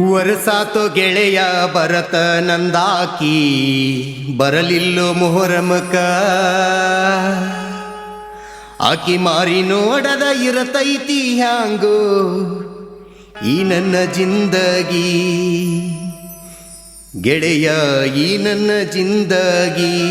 ವರಸಾತೋ ಗೆಳೆಯ ಬರತ ನಂದಾಕಿ, ಬರಲಿಲ್ಲೋ ಮೊಹರಮಕ ಆಕಿ ಮಾರಿ ನೋಡದ ಇರತೈತಿ ಹ್ಯಾಂಗೋ ಈ ನನ್ನ ಜಿಂದಗಿ. ಗೆಳೆಯ, ಈ ನನ್ನ ಜಿಂದಗಿ.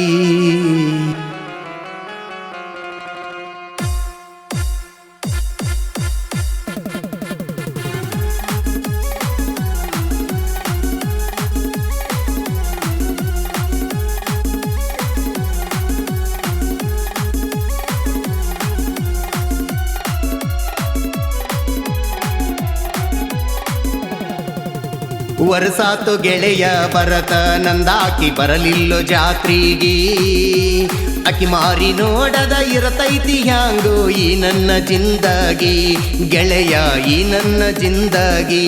ವರಸಾತು ಗೆಳೆಯ ಭರತ ನಂದಾಕಿ ಬರಲಿಲ್ಲೋ ಜಾತ್ರಿಗಿ. ಅಕಿ ಮಾರಿ ನೋಡದ ಇರತೈತಿ ಹ್ಯಾಂಗೋ ಈ ನನ್ನ ಜಿಂದಗಿ. ಗೆಳೆಯ ಈ ನನ್ನ ಜಿಂದಗಿ.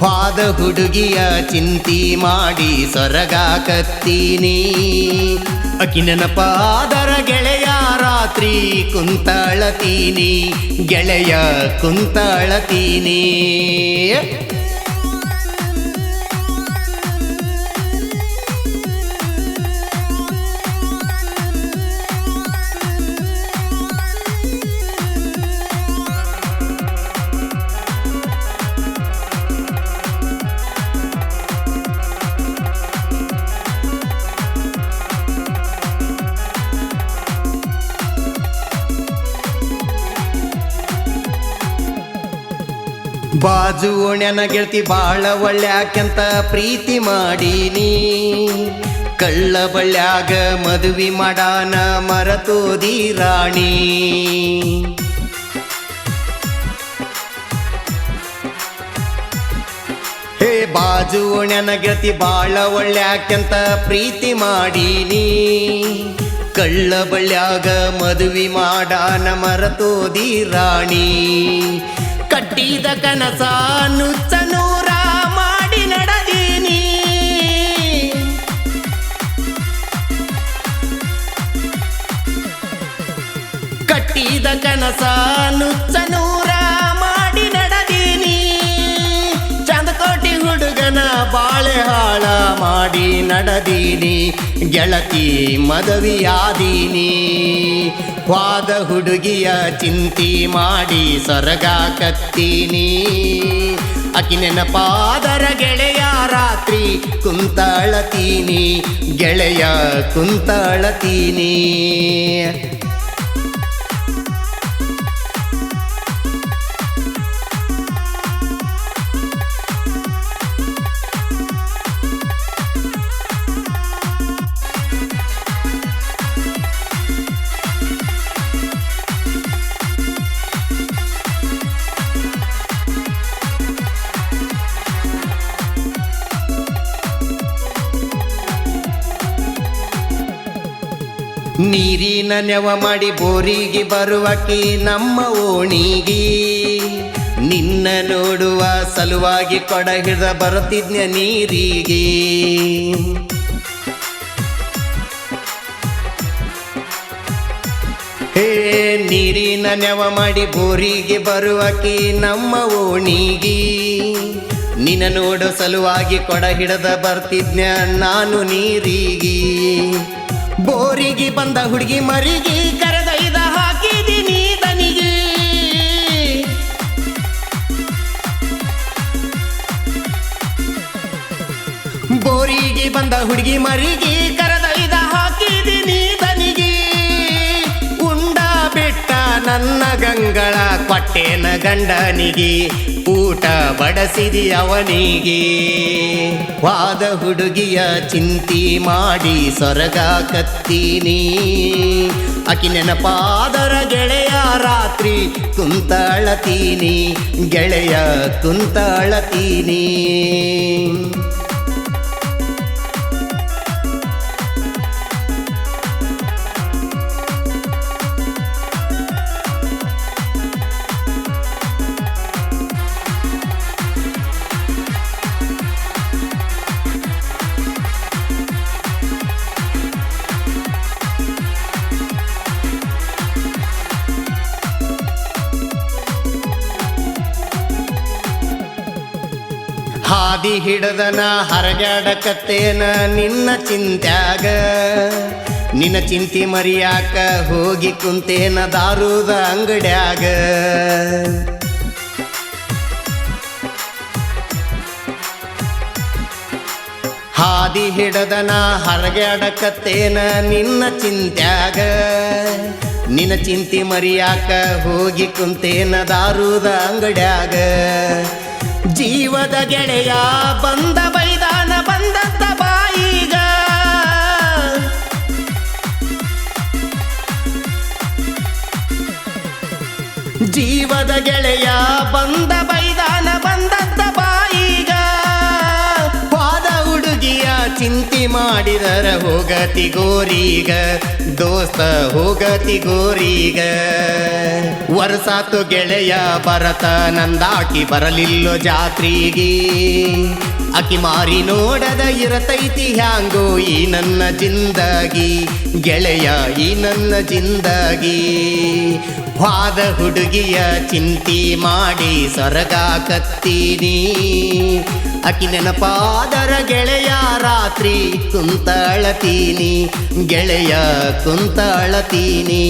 ಪಾದ ಹುಡುಗಿಯ ಚಿಂತಿ ಮಾಡಿ ಸೊರಗಾಕತ್ತೀನಿ. ಅಕಿ ನೆನಪಾದರ ಗೆಳೆಯ ರಾತ್ರಿ ಕುಂತಳತೀನಿ. ಗೆಳೆಯ ಕುಂತಳತೀನಿ. ಬಾಜು ಓಣ್ಯನ ಗೆಳತಿ ಬಾಳ ಒಳ್ಳ್ಯಾಕೆಂತ ಪ್ರೀತಿ ಮಾಡೀನಿ. ಕಳ್ಳ ಬಳ್ಳ್ಯಾಗ ಮದುವೆ ಮಾಡಾನ ಮರತೋದಿ ರಾಣಿ. ಹೇ ಬಾಜು ಓಣ್ಯನ ಗೆಳತಿ ಬಾಳ ಒಳ್ಳ್ಯಾಕೆಂತ ಪ್ರೀತಿ ಮಾಡೀನಿ. ಕಳ್ಳ ಬಳ್ಳ್ಯಾಗ ಮದುವೆ ಮಾಡಾನ ಮರತೋದಿ ರಾಣಿ. ಕಟ್ಟಿದ ಕನಸ ನುಚ್ಚ ಮಾಡಿ ನಡದೀನಿ. ಕಟ್ಟಿದ ಕನಸ ನುಚ್ಚ ಮಾಡಿ ನಡೆದೀನಿ. ಚಂದಕೋಟಿ ಹುಡುಗನ ಬಾಳೆ ಹಾಳ ಮಾಡಿ ನಡದೀನಿ. ಗೆಳತಿ ಮದವಿಯಾದೀನಿ. ವಾದ ಹುಡುಗಿಯ ಚಿಂತಿ ಮಾಡಿ ಸೊರಗಾಕತ್ತೀನಿ ಅಕಿ ನೆನಪಾದರ ಗೆಳೆಯ ರಾತ್ರಿ ಕುಂತಾಳತೀನಿ ಗೆಳೆಯ ಕುಂತಳತೀನಿ. ನೀರಿನ ನೆವ ಮಾಡಿ ಬೋರಿಗೆ ಬರುವಕಿ ನಮ್ಮ ಓಣಿಗೆ. ನಿನ್ನ ನೋಡುವ ಸಲುವಾಗಿ ಕೊಡ ಹಿಡಿದ ಬರುತ್ತಿದ್ನ ನೀರಿಗೆ. ಹೇ, ನೀರಿನ ನೆವ ಮಾಡಿ ಬೋರಿಗೆ ಬರುವಕಿ ನಮ್ಮ ಓಣಿಗೆ. ನಿನ್ನ ನೋಡು ಸಲುವಾಗಿ ಕೊಡ ಹಿಡದ ಬರ್ತಿದ್ನ ನಾನು ನೀರಿಗೆ. ಬೋರಿಗೆ ಬಂದ ಹುಡುಗಿ ಮರಿಗೆ ಕರೆದೈದ ಹಾಕಿದೀನಿ ತನಿಗೆ. ಬೋರಿಗೆ ಬಂದ ಹುಡುಗಿ ಮರಿಗೆ ಕರೆದೈದ ನನ್ನ ಗಂಗಳ ಕೊಟ್ಟೇನ ಗಂಡನಿಗೆ, ಊಟ ಬಡಸಿದಿ ಅವನಿಗೆ. ವಾದ ಹುಡುಗಿಯ ಚಿಂತಿ ಮಾಡಿ ಸೊರಗಾಕತ್ತೀನಿ ಅಕಿ ನೆನಪಾದರ ಗೆಳೆಯ ರಾತ್ರಿ ಕುಂತಳತೀನಿ, ಗೆಳೆಯ ಕುಂತಳತೀನಿ. ಹಾದಿ ಹಿಡದನ ಹರಗಾಡಕತ್ತೇನ ನಿನ್ನ ಚಿಂತ್ಯಾಗ? ನಿನ್ನ ಚಿಂತಿ ಮರಿಯಾಕ ಹೋಗಿ ಕುಂತೇನ ದಾರುದ ಅಂಗಡ್ಯಾಗ? ಹಾದಿ ಹಿಡದನ ಹರಗಾಡಕತ್ತೇನ ನಿನ್ನ ಚಿಂತ್ಯಾಗ? ನಿನ್ನ ಚಿಂತಿ ಮರಿಯಾಕ ಹೋಗಿ ಕುಂತೇನ ದಾರುದ ಅಂಗಡ್ಯಾಗ? ಜೀವದ ಗೆಳೆಯ ಬಂದ ಬೈದಾನ ಬಂದಂತ ಬಾಯಿಗ. ಜೀವದ ಗೆಳೆಯ ಬಂದ ಬೈದಾನ ಬಂದಂತ ಬಾಯಿಗ. ಪಾದ ಹುಡುಗಿಯ ಚಿಂತಿ ಮಾಡಿದರ ಹೋಗತಿ ಗೋರೀಗ. ದೋಸ್ತ ಹೋಗತಿ ಗೋರೀಗ. ವರ್ಷಾತು ಗೆಳೆಯ ಬರತ ನಂದಾಕಿ ಬರಲಿಲ್ಲೋ ಜಾತ್ರಿಗಿ. ಅಕಿ ಮಾರಿ ನೋಡದ ಇರತೈತಿ ಹ್ಯಾಂಗೋ ಈ ನನ್ನ ಜಿಂದಗಿ. ಗೆಳೆಯ ಈ ನನ್ನ ಜಿಂದಗಿ. ವಾದ ಹುಡುಗಿಯ ಚಿಂತಿ ಮಾಡಿ ಸೊರಗಾಕತ್ತೀನಿ ಅಕಿ ನೆನಪಾದರ ಗೆಳೆಯ ರಾತ್ರಿ ಕುಂತ ಅಳತೀನಿ ಗೆಳೆಯ ಕುಂತ ಅಳತೀನಿ